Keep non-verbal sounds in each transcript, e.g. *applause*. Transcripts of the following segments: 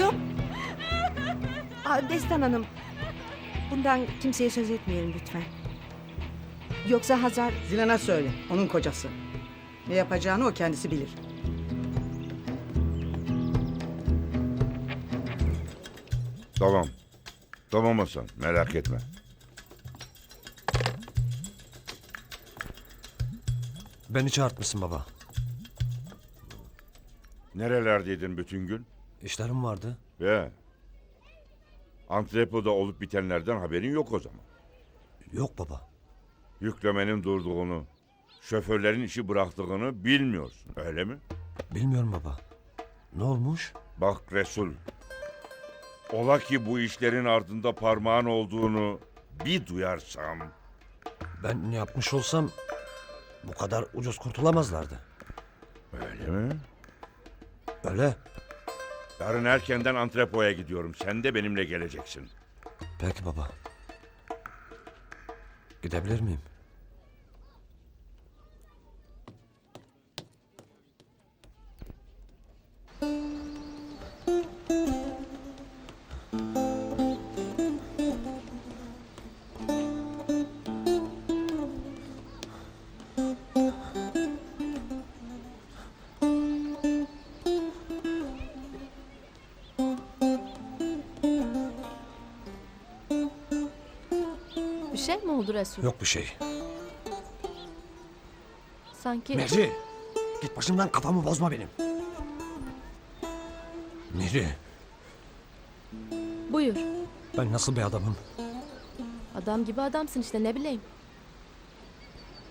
kızım? Aa, Destan Hanım. Bundan kimseye söz etmeyelim lütfen. Yoksa Hazar Zilan'a söyle, onun kocası. Ne yapacağını o kendisi bilir. Tamam. Tamam Hasan merak etme. Beni çağırtmışsın baba. Nerelerdeydin bütün gün? İşlerim vardı. Ve Antrepo'da olup bitenlerden haberin yok o zaman. Yok baba. Yüklemenin durduğunu, şoförlerin işi bıraktığını bilmiyorsun öyle mi? Bilmiyorum baba. Ne olmuş? Bak Resul. Ola ki bu işlerin ardında parmağın olduğunu bir duyarsam... Ben ne yapmış olsam bu kadar ucuz kurtulamazlardı. Öyle mi? Öyle. Yarın erkenden antrepoya gidiyorum. Sen de benimle geleceksin. Peki baba. Gidebilir miyim? Resul? Yok bir şey. Sanki Mehri! Git başımdan kafamı bozma benim. Mehri, buyur. ben nasıl bir adamım? Adam gibi adamsın işte ne bileyim.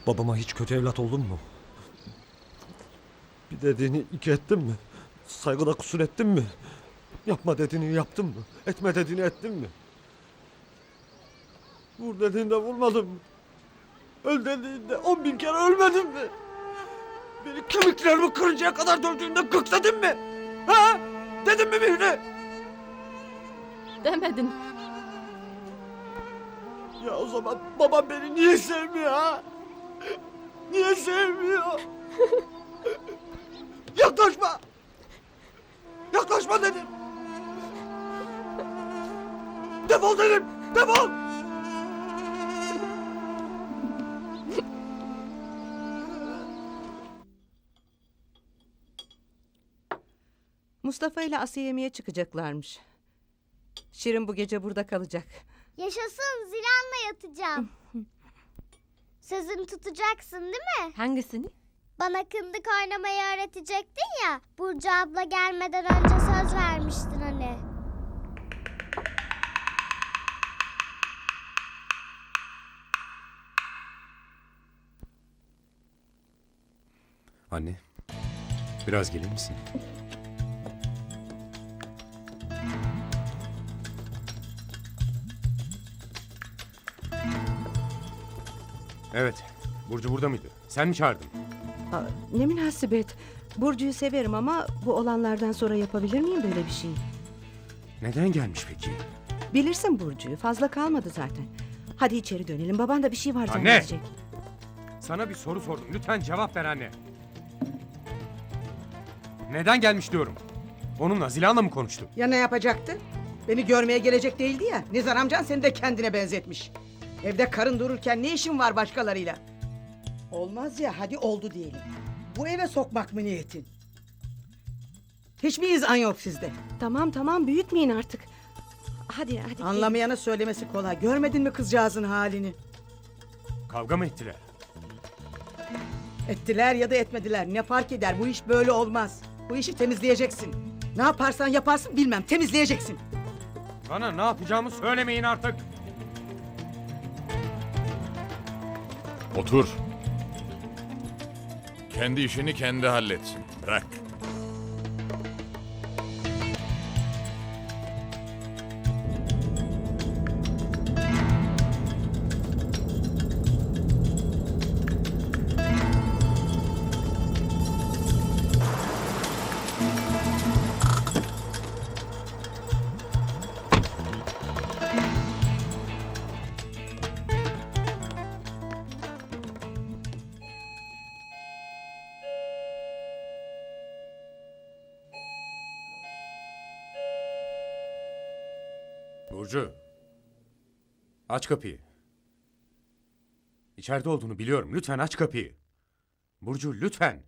Babama hiç kötü evlat oldum mu? Bir dediğini iki ettim mi? Saygıda kusur ettim mi? Yapma dediğini yaptım mı? Etme dediğini ettim mi? Vur dediğinde vurmadım mı? Öl dediğinde on bin kere ölmedim mi? Beni kemiklerimi kırıncaya kadar dövdüğünde gıkladın mı? Ha? Dedim mi Mihri? Demedin. Ya o zaman babam beni niye sevmiyor ha? Niye sevmiyor? *laughs* Yaklaşma! Yaklaşma dedim! Defol dedim! Defol! Mustafa ile Asiye yemeğe çıkacaklarmış. Şirin bu gece burada kalacak. Yaşasın Zilan'la yatacağım. *laughs* Sözünü tutacaksın değil mi? Hangisini? Bana kındık oynamayı öğretecektin ya. Burcu abla gelmeden önce söz vermiştin hani. Anne, biraz gelir misin? Evet, Burcu burada mıydı? Sen mi çağırdın? Aa, ne münasebet. Burcu'yu severim ama bu olanlardan sonra yapabilir miyim böyle bir şey? Neden gelmiş peki? Bilirsin Burcu'yu. Fazla kalmadı zaten. Hadi içeri dönelim. Baban da bir şey var Anne! zannedecek. Sana bir soru sordum. Lütfen cevap ver anne. Neden gelmiş diyorum. Onunla Zilan'la mı konuştu? Ya ne yapacaktı? Beni görmeye gelecek değildi ya. Nizar amcan seni de kendine benzetmiş. Evde karın dururken ne işin var başkalarıyla? Olmaz ya hadi oldu diyelim. Bu eve sokmak mı niyetin? Hiç mi izan yok sizde? Tamam tamam büyütmeyin artık. Hadi hadi. Anlamayana söylemesi kolay. Görmedin mi kızcağızın halini? Kavga mı ettiler? Ettiler ya da etmediler. Ne fark eder? Bu iş böyle olmaz. Bu işi temizleyeceksin. Ne yaparsan yaparsın bilmem. Temizleyeceksin. Bana ne yapacağımı söylemeyin artık. Otur. Kendi işini kendi halletsin. Bırak. Burcu. Aç kapıyı. İçeride olduğunu biliyorum. Lütfen aç kapıyı. Burcu lütfen.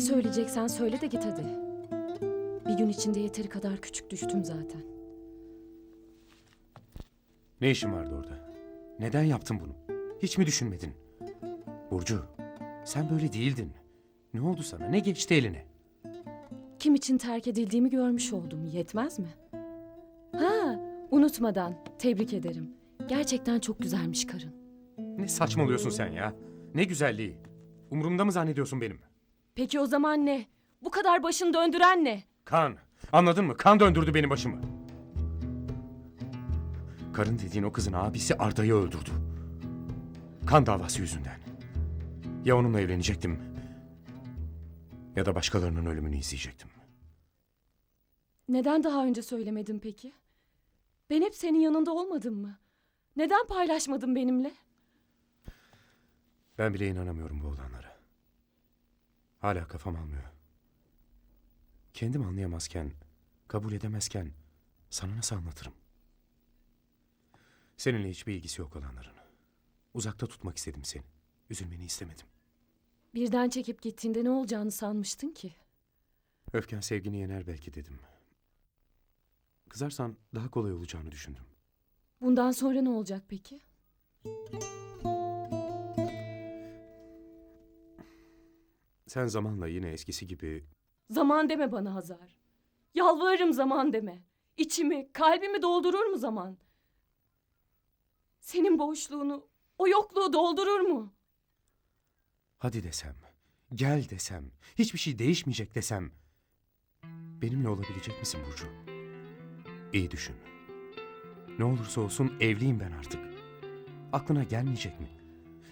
Ne söyleyeceksen söyle de git hadi. Bir gün içinde yeteri kadar küçük düştüm zaten. Ne işin vardı orada? Neden yaptın bunu? Hiç mi düşünmedin? Burcu, sen böyle değildin. Ne oldu sana? Ne geçti eline? Kim için terk edildiğimi görmüş oldum. Yetmez mi? Ha, unutmadan tebrik ederim. Gerçekten çok güzelmiş karın. Ne saçmalıyorsun sen ya? Ne güzelliği. Umurumda mı zannediyorsun benim? Peki o zaman ne? Bu kadar başını döndüren ne? Kan. Anladın mı? Kan döndürdü benim başımı. Karın dediğin o kızın abisi Arda'yı öldürdü. Kan davası yüzünden. Ya onunla evlenecektim ya da başkalarının ölümünü izleyecektim. Neden daha önce söylemedin peki? Ben hep senin yanında olmadım mı? Neden paylaşmadın benimle? Ben bile inanamıyorum bu olanlara. Hala kafam almıyor. Kendim anlayamazken, kabul edemezken sana nasıl anlatırım? Seninle hiçbir ilgisi yok olanların. Uzakta tutmak istedim seni. Üzülmeni istemedim. Birden çekip gittiğinde ne olacağını sanmıştın ki? Öfken sevgini yener belki dedim. Kızarsan daha kolay olacağını düşündüm. Bundan sonra ne olacak peki? Sen zamanla yine eskisi gibi Zaman deme bana Hazar. Yalvarırım zaman deme. İçimi, kalbimi doldurur mu zaman? Senin boşluğunu, o yokluğu doldurur mu? hadi desem, gel desem, hiçbir şey değişmeyecek desem benimle olabilecek misin Burcu? İyi düşün. Ne olursa olsun evliyim ben artık. Aklına gelmeyecek mi?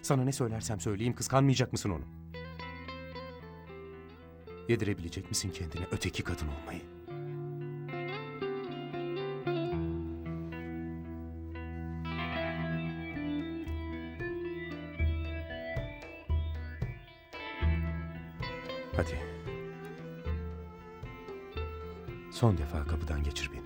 Sana ne söylersem söyleyeyim kıskanmayacak mısın onu? Yedirebilecek misin kendine öteki kadın olmayı? Hadi. Son defa kapıdan geçir beni.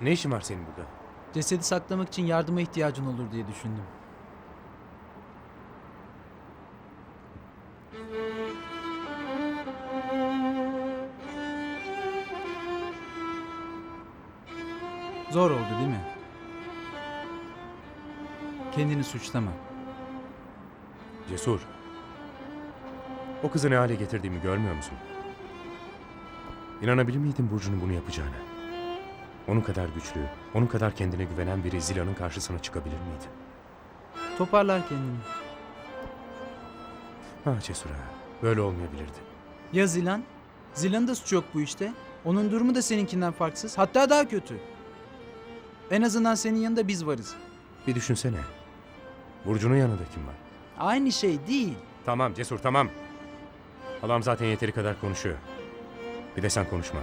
Ne işin var senin burada? Cesedi saklamak için yardıma ihtiyacın olur diye düşündüm. Zor oldu değil mi? Kendini suçlama. Cesur. O kızı ne hale getirdiğimi görmüyor musun? İnanabilir miydin Burcu'nun bunu yapacağına? Onun kadar güçlü, onun kadar kendine güvenen biri Zila'nın karşısına çıkabilir miydi? Toparlar kendini. Ha Cesur ha, böyle olmayabilirdi. Ya Zilan? Zilan'ın da suçu yok bu işte. Onun durumu da seninkinden farksız. Hatta daha kötü. En azından senin yanında biz varız. Bir düşünsene. Burcu'nun yanında kim var? Aynı şey değil. Tamam Cesur tamam. Halam zaten yeteri kadar konuşuyor. Bir de sen konuşma.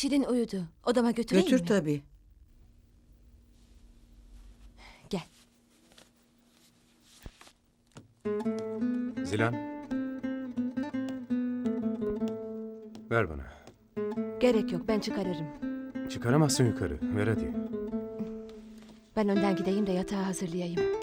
Şirin uyudu. Odama götüreyim Götür mi? tabii. Gel. Zilan. Ver bana. Gerek yok ben çıkarırım. Çıkaramazsın yukarı. Ver hadi. Ben önden gideyim de yatağı hazırlayayım.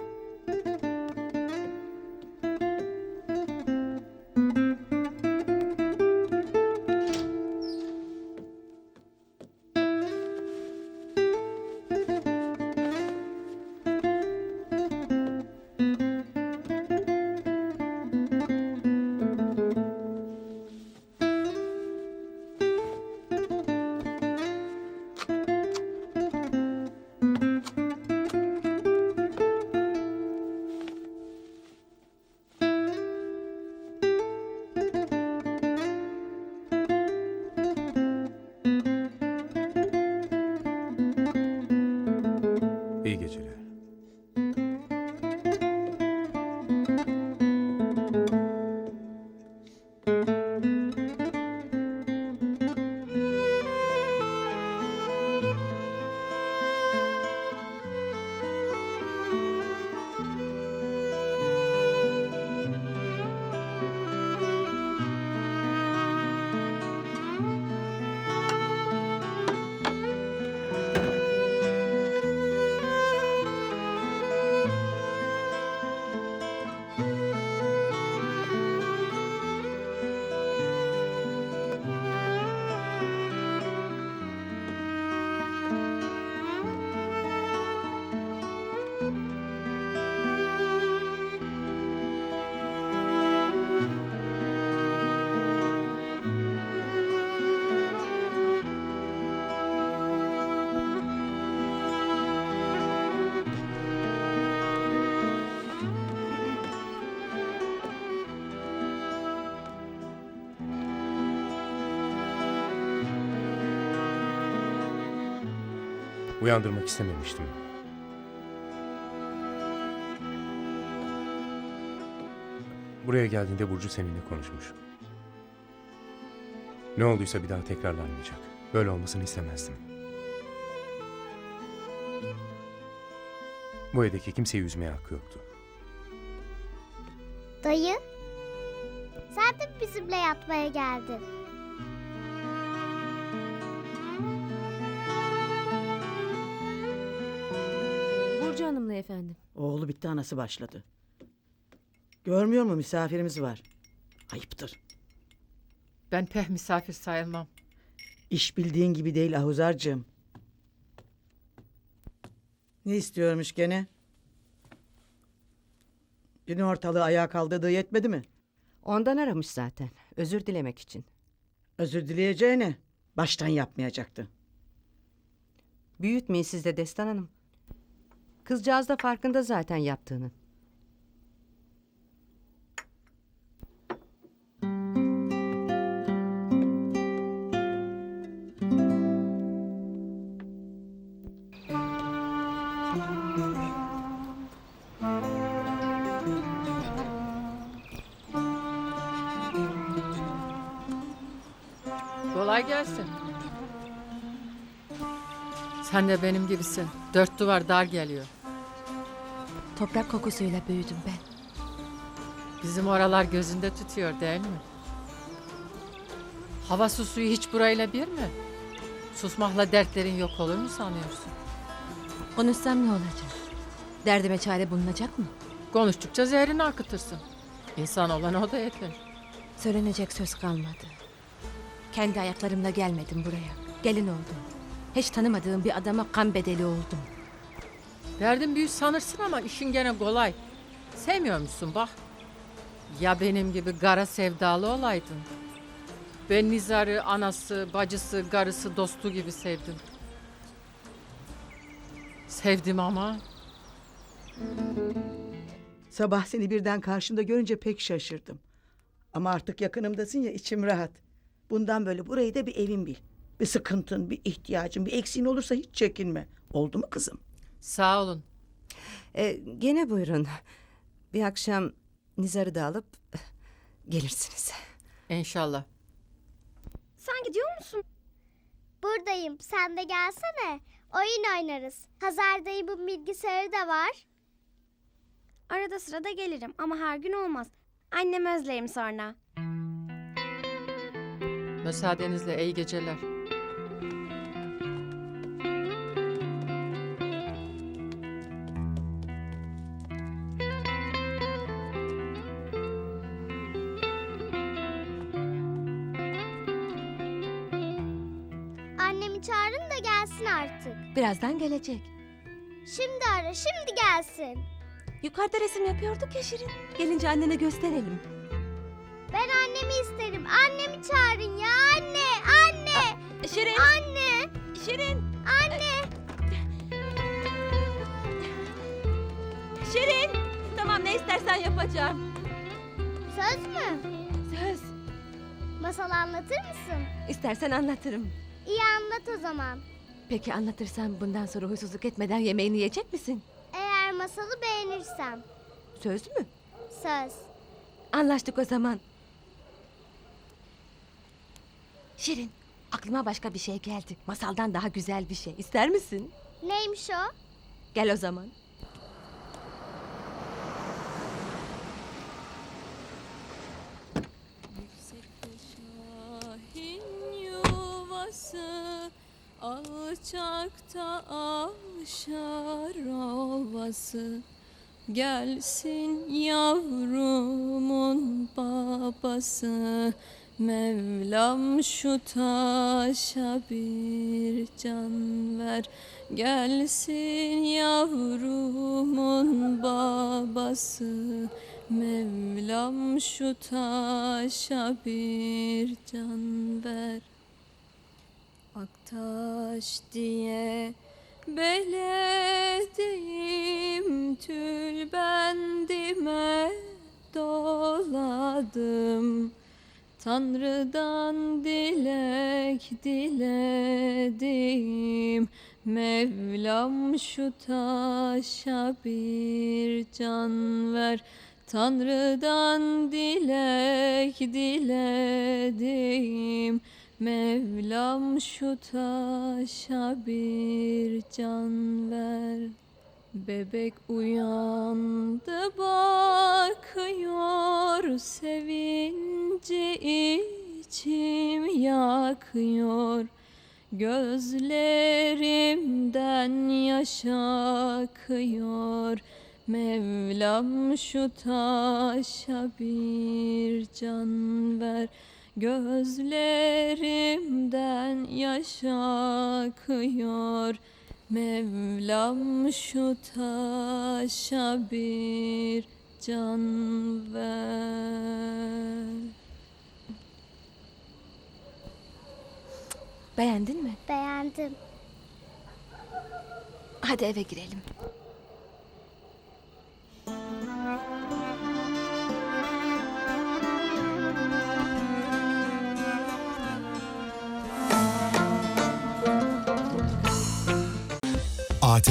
Uyandırmak istememiştim. Buraya geldiğinde Burcu seninle konuşmuş. Ne olduysa bir daha tekrarlanmayacak. Böyle olmasını istemezdim. Bu evdeki kimseyi üzmeye hakkı yoktu. Dayı. Sen de bizimle yatmaya geldin. Efendim. Oğlu bitti anası başladı. Görmüyor mu misafirimiz var. Ayıptır. Ben peh misafir sayılmam. İş bildiğin gibi değil Ahuzarcığım. Ne istiyormuş gene? Yine ortalığı ayağa kaldırdığı yetmedi mi? Ondan aramış zaten. Özür dilemek için. Özür dileyeceğine baştan yapmayacaktı. Büyütmeyin siz de Destan Hanım. Kızcağız da farkında zaten yaptığının. Kolay gelsin. Sen de benim gibisin. Dört duvar dar geliyor. Toprak kokusuyla büyüdüm ben. Bizim oralar gözünde tutuyor değil mi? Havası suyu hiç burayla bir mi? Susmakla dertlerin yok olur mu sanıyorsun? Konuşsam ne olacak? Derdime çare bulunacak mı? Konuştukça zehrini akıtırsın. İnsan olan o da yeter. Söylenecek söz kalmadı. Kendi ayaklarımla gelmedim buraya. Gelin oldum. Hiç tanımadığım bir adama kan bedeli oldum. Derdin büyük sanırsın ama işin gene kolay. Sevmiyor musun bak. Ya benim gibi gara sevdalı olaydın. Ben Nizar'ı anası, bacısı, garısı, dostu gibi sevdim. Sevdim ama Sabah seni birden karşımda görünce pek şaşırdım. Ama artık yakınımdasın ya içim rahat. Bundan böyle burayı da bir evin bil. Bir sıkıntın, bir ihtiyacın, bir eksiğin olursa hiç çekinme. Oldu mu kızım? Sağ olun. E, gene buyurun. Bir akşam Nizar'ı da alıp eh, gelirsiniz. İnşallah. Sen gidiyor musun? Buradayım. Sen de gelsene. Oyun oynarız. Hazar dayımın bilgisayarı da var. Arada sırada gelirim ama her gün olmaz. Annem özlerim sonra. Müsaadenizle iyi geceler. Gelsin artık. Birazdan gelecek. Şimdi ara şimdi gelsin. Yukarıda resim yapıyorduk ya Şirin. Gelince annene gösterelim. Ben annemi isterim. Annemi çağırın ya anne anne. Şirin! Anne. Şirin! Anne. Şirin! Tamam ne istersen yapacağım. Söz mü? Söz. Masal anlatır mısın? İstersen anlatırım. İyi anlat o zaman. Peki anlatırsam bundan sonra huysuzluk etmeden yemeğini yiyecek misin? Eğer masalı beğenirsem. Söz mü? Söz. Anlaştık o zaman. Şirin, aklıma başka bir şey geldi. Masaldan daha güzel bir şey. İster misin? Neymiş o? Gel o zaman. Şahin yuvası alçakta avşar ovası Gelsin yavrumun babası. Mevlam şu taşa bir can ver. Gelsin yavrumun babası. Mevlam şu taşa bir can ver Aktaş diye beledeyim tül bendime doladım. Tanrı'dan dilek diledim. Mevlam şu taşa bir can ver. Tanrı'dan dilek diledim Mevlam şu taşa bir can ver. Bebek uyandı bakıyor Sevinci içim yakıyor. Gözlerimden yaş akıyor. Mevlam şu taşa bir can ver Gözlerimden yaş akıyor Mevlam şu taşa bir can ver Beğendin mi? Beğendim. Hadi eve girelim.